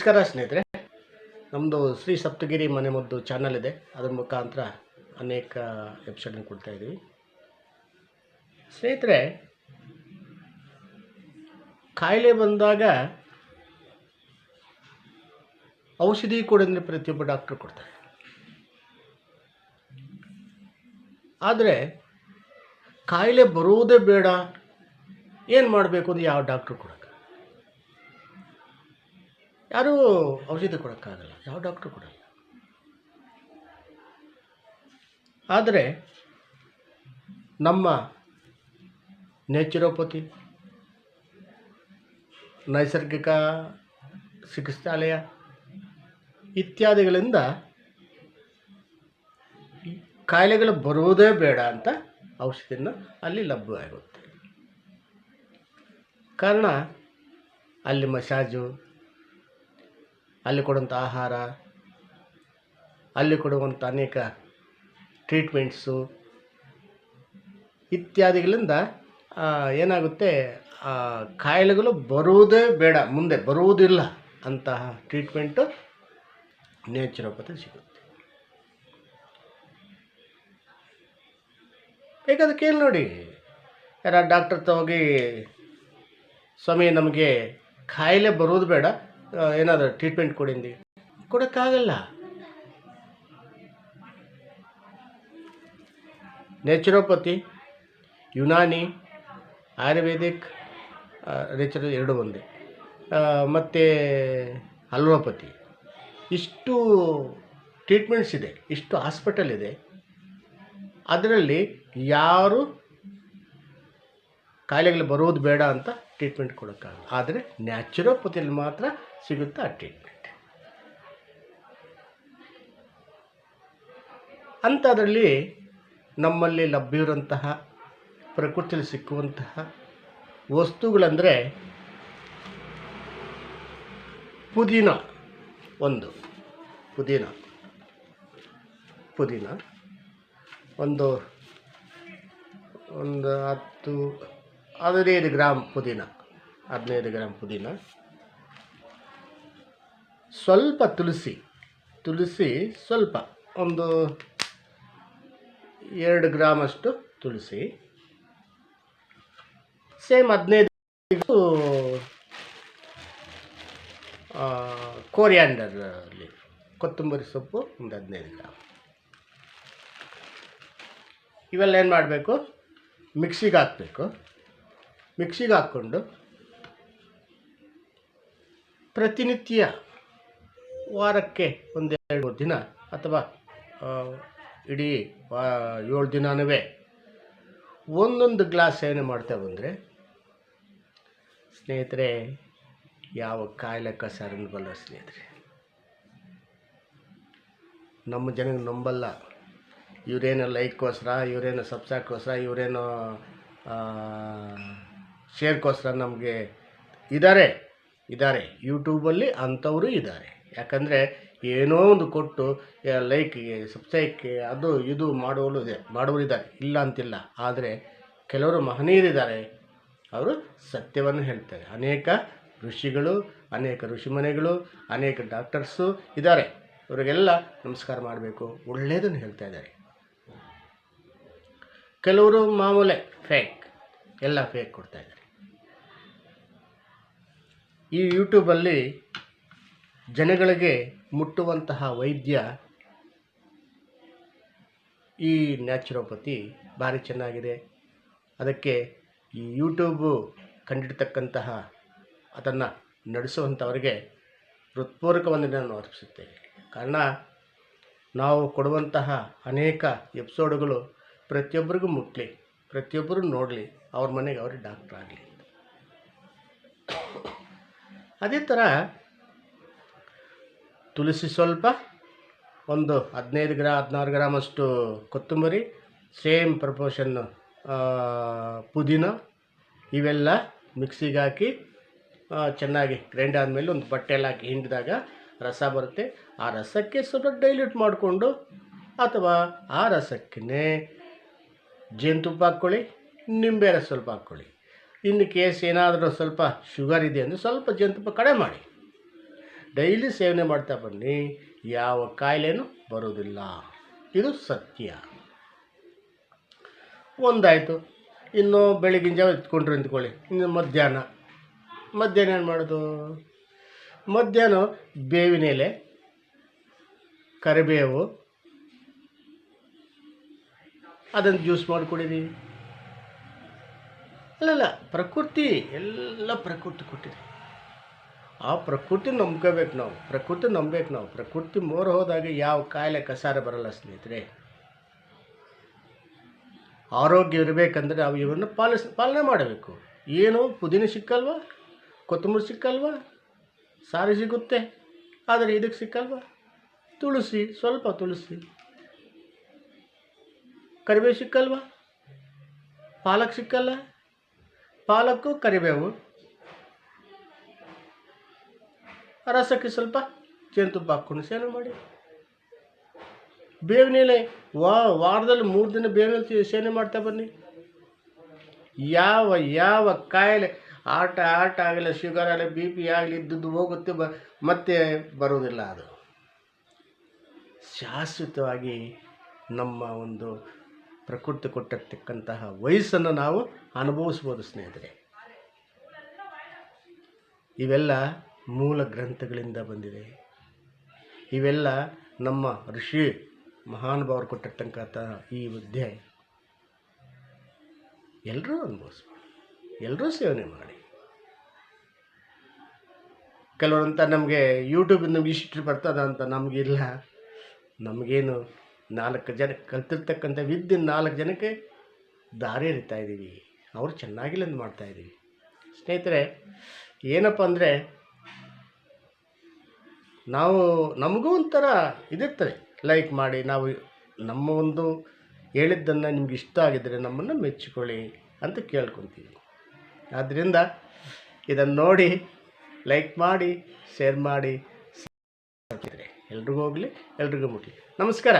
ನಮಸ್ಕಾರ ಸ್ನೇಹಿತರೆ. ನಮ್ಮದು ಶ್ರೀ ಸಪ್ತಗಿರಿ ಮನೆಮದ್ದು ಚಾನಲ್ ಇದೆ. ಅದರ ಮುಖಾಂತರ ಅನೇಕ ಎಪಿಸೋಡನ್ನು ಕೊಡ್ತಾ ಇದ್ದೀವಿ. ಸ್ನೇಹಿತರೆ, ಕಾಯಿಲೆ ಬಂದಾಗ ಔಷಧಿ ಕೊಡೋದ್ರೆ ಪ್ರತಿಯೊಬ್ಬ ಡಾಕ್ಟ್ರು ಕೊಡ್ತಾರೆ. ಆದರೆ ಕಾಯಿಲೆ ಬರುವುದೇ ಬೇಡ, ಏನು ಮಾಡಬೇಕು ಅಂತ ಯಾವ ಡಾಕ್ಟ್ರು ಕೊಡೋಕ್ಕೆ? ಯಾರೂ ಔಷಧಿ ಕೊಡೋಕ್ಕಾಗಲ್ಲ ಯಾವ ಡಾಕ್ಟ್ರು ಕೊಡಲ್ಲ. ಆದರೆ ನಮ್ಮ ನೇಚುರೋಪತಿ ನೈಸರ್ಗಿಕ ಚಿಕಿತ್ಸಾಲಯ ಇತ್ಯಾದಿಗಳಿಂದ ಕಾಯಿಲೆಗಳು ಬರುವುದೇ ಬೇಡ ಅಂತ ಔಷಧಿನ ಅಲ್ಲಿ ಲಭ್ಯವಾಗುತ್ತೆ. ಕಾರಣ, ಅಲ್ಲಿ ಮಸಾಜು ಅಲ್ಲಿ ಕೊಡುವಂಥ ಆಹಾರ, ಅಲ್ಲಿ ಕೊಡುವಂಥ ಅನೇಕ ಟ್ರೀಟ್ಮೆಂಟ್ಸು ಇತ್ಯಾದಿಗಳಿಂದ ಏನಾಗುತ್ತೆ ಕಾಯಿಲೆಗಳು ಬರುವುದೇ ಬೇಡ, ಮುಂದೆ ಬರುವುದಿಲ್ಲ ಅಂತಹ ಟ್ರೀಟ್ಮೆಂಟು ನೇಚುರೋಪತಿ ಸಿಗುತ್ತೆ. ಈಗ ಕೇಳಿ ನೋಡಿ? ಯಾರ ಡಾಕ್ಟರ್ ತೋಗಿ ಸ್ವಾಮಿ, ನಮಗೆ ಕಾಯಿಲೆ ಬರೋದು ಬೇಡ ಏನಾದರೂ ಟ್ರೀಟ್ಮೆಂಟ್ ಕೊಡಿಂದಿ? ಕೊಡೋಕ್ಕಾಗಲ್ಲ. ನ್ಯಾಚುರೋಪತಿ ಯುನಾನಿ, ಆಯುರ್ವೇದಿಕ್ ನೇಚರ್ ಎರಡು ಒಂದೇ. ಮತ್ತು ಅಲೋಪತಿ. ಇಷ್ಟು ಟ್ರೀಟ್ಮೆಂಟ್ಸ್ ಇದೆ, ಇಷ್ಟು ಹಾಸ್ಪಿಟಲ್ ಇದೆ. ಅದರಲ್ಲಿ ಯಾರು ಕಾಯಿಲೆಗಳು ಬರೋದು ಬೇಡ ಅಂತ ಟ್ರೀಟ್ಮೆಂಟ್ ಕೊಡೋಕ್ಕಾಗಲ್ಲ. ಆದರೆ ನ್ಯಾಚುರೋಪತಿಯಲ್ಲಿ ಮಾತ್ರ ಸಿಗುತ್ತೆ ಆ ಟ್ರೀಟ್ಮೆಂಟ್ ಅಂಥದ್ರಲ್ಲಿ ನಮ್ಮಲ್ಲಿ ಲಭ್ಯವಿರುವಂತಹ, ಪ್ರಕೃತಿಯಲ್ಲಿ ಸಿಕ್ಕುವಂತಹ ವಸ್ತುಗಳಂದರೆ ಪುದೀನ ಒಂದು. ಪುದೀನ. ಪುದೀನ. ಒಂದು ಒಂದು ಹತ್ತು ಹದಿನೈದು ಗ್ರಾಮ್ ಪುದೀನ, ಹದಿನೈದು ಗ್ರಾಮ್ ಪುದೀನ. ಸ್ವಲ್ಪ ತುಳಸಿ ತುಳಸಿ ಸ್ವಲ್ಪ, ಒಂದು ಎರಡು ಗ್ರಾಮಷ್ಟು ತುಳಸಿ ಸೇಮ್ ಹದಿನೈದು ಕೋರಿಯಾಂಡರ್ ಲೀಫ್ ಕೊತ್ತಂಬರಿ ಸೊಪ್ಪು ಒಂದು ಹದಿನೈದು ಗ್ರಾಮ್. ಇವೆಲ್ಲ ಏನು ಮಾಡಬೇಕು? ಮಿಕ್ಸಿಗೆ ಹಾಕಬೇಕು. ಮಿಕ್ಸಿಗೆ ಹಾಕ್ಕೊಂಡು ಪ್ರತಿನಿತ್ಯ ವಾರಕ್ಕೆ ಒಂದು ಎರಡು ಮೂರು ದಿನ ಅಥವಾ ಇಡೀ ಏಳು ದಿನವೇ ಒಂದೊಂದು ಗ್ಲಾಸ್ ಏನು ಮಾಡ್ತಾ ಬಂದರೆ, ಸ್ನೇಹಿತರೆ, ಯಾವ ಕಾಯಿಲೆ ಕಸಾರನ್ನು ಬಲ್ಲ ಸ್ನೇಹಿತರೆ. ನಮ್ಮ ಜನಕ್ಕೆ ನಂಬಲ್ಲ. ಇವರೇನೋ ಲೈಕ್ಗೋಸ್ಕರ ಇವರೇನೋ ಸಬ್ಸಾಕ್ಕೋಸ್ಕರ ಇವರೇನೋ ಶೇರ್ಗೋಸ್ಕರ ನಮಗೆ ಇದ್ದಾರೆ ಇದ್ದಾರೆ ಯೂಟ್ಯೂಬಲ್ಲಿ ಅಂಥವರು ಇದ್ದಾರೆ ಯಾಕಂದರೆ ಏನೋ ಒಂದು ಕೊಟ್ಟು ಲೈಕ್ಗೆ ಸಬ್ಸ್ಕ್ರೈಬ್ಗೆ ಅದು ಇದು ಮಾಡೋರು ಇದೆ, ಮಾಡುವವರು ಇದ್ದಾರೆ. ಇಲ್ಲ ಅಂತಿಲ್ಲ. ಆದರೆ ಕೆಲವರು ಮಹನೀಯರಿದ್ದಾರೆ ಅವರು ಸತ್ಯವನ್ನು ಹೇಳ್ತಾರೆ. ಅನೇಕ ಋಷಿಗಳು, ಅನೇಕ ಋಷಿಮನೆಗಳು ಅನೇಕ ಡಾಕ್ಟರ್ಸು ಇದ್ದಾರೆ. ಇವರಿಗೆಲ್ಲ ನಮಸ್ಕಾರ ಮಾಡಬೇಕು. ಒಳ್ಳೆಯದನ್ನು ಹೇಳ್ತಾ ಇದ್ದಾರೆ. ಕೆಲವರು ಮಾಮೂಲೆ ಫೇಕ್ ಎಲ್ಲ ಫೇಕ್ ಕೊಡ್ತಾ ಇದ್ದಾರೆ. ಈ ಯೂಟ್ಯೂಬಲ್ಲಿ ಜನಗಳಿಗೆ ಮುಟ್ಟುವಂತಹ ವೈದ್ಯ ಈ ನ್ಯಾಚುರೋಪತಿ ಭಾರಿ ಚೆನ್ನಾಗಿದೆ. ಅದಕ್ಕೆ ಈ ಯೂಟ್ಯೂಬು ಕಂಡಿಡ್ತಕ್ಕಂತಹ ಅದನ್ನು ನಡೆಸುವಂಥವರಿಗೆ ಹೃತ್ಪೂರ್ವಕವನ್ನು ನಾನು ಅರ್ಪಿಸುತ್ತೇನೆ. ಕಾರಣ, ನಾವು ಕೊಡುವಂತಹ ಅನೇಕ ಎಪಿಸೋಡ್ಗಳು ಪ್ರತಿಯೊಬ್ಬರಿಗೂ ಮುಟ್ಟಲಿ ಪ್ರತಿಯೊಬ್ಬರು ನೋಡಲಿ, ಅವ್ರ ಮನೆಗೆ ಅವ್ರಿಗೆ ಡಾಕ್ಟ್ರ್ ಆಗಲಿ ಅದೇ ಥರ ತುಳಸಿ ಸ್ವಲ್ಪ ಒಂದು ಹದಿನೈದು ಗ್ರಾ, ಹದಿನಾರು ಗ್ರಾಮಷ್ಟು ಕೊತ್ತಂಬರಿ, ಸೇಮ್ ಪ್ರಪೋರ್ಷನ್ನು ಪುದೀನ ಇವೆಲ್ಲ ಮಿಕ್ಸಿಗೆ ಹಾಕಿ ಚೆನ್ನಾಗಿ ಗ್ರೈಂಡ್ ಆದಮೇಲೆ ಒಂದು ಬಟ್ಟೆಯಲ್ಲಿ ಹಾಕಿ ಹಿಂಡಿದಾಗ ರಸ ಬರುತ್ತೆ. ಆ ರಸಕ್ಕೆ ಸ್ವಲ್ಪ ಡೈಲ್ಯೂಟ್ ಮಾಡಿಕೊಂಡು ಅಥವಾ ಆ ರಸಕ್ಕೇ ಜೇನುತುಪ್ಪ ಹಾಕ್ಕೊಳ್ಳಿ, ನಿಂಬೆ ರಸ ಸ್ವಲ್ಪ ಹಾಕ್ಕೊಳ್ಳಿ. ಇನ್ನು ಕೇಸ್ ಏನಾದರೂ ಸ್ವಲ್ಪ ಶುಗರ್ ಇದೆ ಅಂದರೆ ಸ್ವಲ್ಪ ಜೇನುತುಪ್ಪ ಕಡಿಮೆ ಮಾಡಿ. ಡೈಲಿ ಸೇವನೆ ಮಾಡ್ತಾ ಬನ್ನಿ, ಯಾವ ಕಾಯಿಲೆನೂ ಬರೋದಿಲ್ಲ ಇದು ಸತ್ಯ. ಒಂದಾಯಿತು. ಇನ್ನು ಬೆಳಗಿನ ಜಾವ ಎತ್ಕೊಂಡ್ರು ಅಂದ್ಕೊಳ್ಳಿ. ಇನ್ನು ಮಧ್ಯಾಹ್ನ. ಮಧ್ಯಾಹ್ನ ಏನು ಮಾಡೋದು? ಮಧ್ಯಾಹ್ನ ಬೇವಿನ ಎಲೆ, ಕರಿಬೇವು, ಅದನ್ನು ಜ್ಯೂಸ್ ಮಾಡಿ ಕುಡೀರಿ ಅಲ್ಲಲ್ಲ, ಪ್ರಕೃತಿ ಎಲ್ಲ ಪ್ರಕೃತಿ ಕೊಟ್ಟಿದೆ. ಆ ಪ್ರಕೃತಿ ನಂಬ್ಕೋಬೇಕು ನಾವು, ಪ್ರಕೃತಿ ನಂಬಬೇಕು ನಾವು. ಪ್ರಕೃತಿ ಮೋರ ಹೋದಾಗ ಯಾವ ಕಾಯಿಲೆ ಕಸಾರ ಬರಲ್ಲ ಸ್ನೇಹಿತರೆ. ಆರೋಗ್ಯ ಇರಬೇಕಂದ್ರೆ ನಾವು ಇವನ್ನು ಪಾಲಿಸ್, ಪಾಲನೆ ಮಾಡಬೇಕು. ಏನು, ಪುದೀನ ಸಿಕ್ಕಲ್ವಾ? ಕೊತ್ತಂಬರಿ ಸಿಕ್ಕಲ್ವಾ? ಸಾರಿ ಸಿಗುತ್ತೆ, ಆದರೆ ಇದಕ್ಕೆ ಸಿಕ್ಕಲ್ವಾ? ತುಳಸಿ, ಸ್ವಲ್ಪ ತುಳಸಿ. ಕರಿಬೇವು ಸಿಕ್ಕಲ್ವಾ? ಪಾಲಕ್ ಸಿಕ್ಕಲ್ಲ? ಪಾಲಕ್ಕು ಕರಿಬೇವು. ರಸಕ್ಕೆ ಸ್ವಲ್ಪ ಜೇನುತುಪ್ಪ ಹಾಕ್ಕೊಂಡು ಸೇವನೆ ಮಾಡಿ. ಬೇವಿನ ಎಲೆ, ವಾ, ವಾರದಲ್ಲಿ ಮೂರು ದಿನ ಬೇವಿನ ಸೇವನೆ ಮಾಡ್ತಾ ಬನ್ನಿ. ಯಾವ ಯಾವ ಕಾಯಿಲೆ, ಆಟ ಆಟ ಆಗಲಿ ಶುಗರ್ ಆಗಲಿ ಬಿ ಪಿ ಆಗಲಿ ಇದ್ದದ್ದು ಹೋಗುತ್ತೆ, ಬ, ಮತ್ತೆ ಬರೋದಿಲ್ಲ ಅದು. ಶಾಶ್ವತವಾಗಿ ನಮ್ಮ ಒಂದು ಪ್ರಕೃತಿ ಕೊಟ್ಟಿರ್ತಕ್ಕಂತಹ ವಯಸ್ಸನ್ನು ನಾವು ಅನುಭವಿಸ್ಬೋದು, ಸ್ನೇಹಿತರೆ. ಇವೆಲ್ಲ ಮೂಲ ಗ್ರಂಥಗಳಿಂದ ಬಂದಿದೆ. ಇವೆಲ್ಲ ನಮ್ಮ ಋಷಿ ಮಹಾನುಭಾವರು ಕೊಟ್ಟಿರ್ತಕ್ಕಂಥ ಈ ವಿದ್ಯೆ ಎಲ್ಲರೂ ಅನುಭವಿಸ್ಬೋದು. ಎಲ್ಲರೂ ಸೇವನೆ ಮಾಡಿ. ಕೆಲವರಂತ ನಮಗೆ ಯೂಟ್ಯೂಬಿಂದ ಇಷ್ಟು ಬರ್ತದ ಅಂತ ನಮಗಿಲ್ಲ ನಮಗೇನು ನಾಲ್ಕು ಜನ ಕಲ್ತಿರ್ತಕ್ಕಂಥ ವಿದ್ಯೆ ನಾಲ್ಕು ಜನಕ್ಕೆ ದಾರಿ ಎರಿತಾ ಇದ್ದೀವಿ. ಅವರು ಚೆನ್ನಾಗಿಲ್ಲ ಮಾಡ್ತಾ ಮಾಡ್ತಾಯಿದ್ದೀವಿ ಸ್ನೇಹಿತರೆ, ಏನಪ್ಪ ಅಂದರೆ ನಾವು ನಮಗೂ ಒಂಥರ ಇದಿರ್ತದೆ ಲೈಕ್ ಮಾಡಿ ನಾವು ನಮ್ಮ ಒಂದು ಹೇಳಿದ್ದನ್ನು ನಿಮ್ಗೆ ಇಷ್ಟ ಆಗಿದ್ದರೆ ನಮ್ಮನ್ನು ಮೆಚ್ಚಿಕೊಳ್ಳಿ ಅಂತ ಕೇಳ್ಕೊತೀವಿ. ಆದ್ದರಿಂದ ಇದನ್ನು ನೋಡಿ ಲೈಕ್ ಮಾಡಿ ಶೇರ್ ಮಾಡಿ. ಎಲ್ರಿಗೂ ಹೋಗಲಿ, ಎಲ್ರಿಗೂ ಮುಟ್ಲಿ. ನಮಸ್ಕಾರ.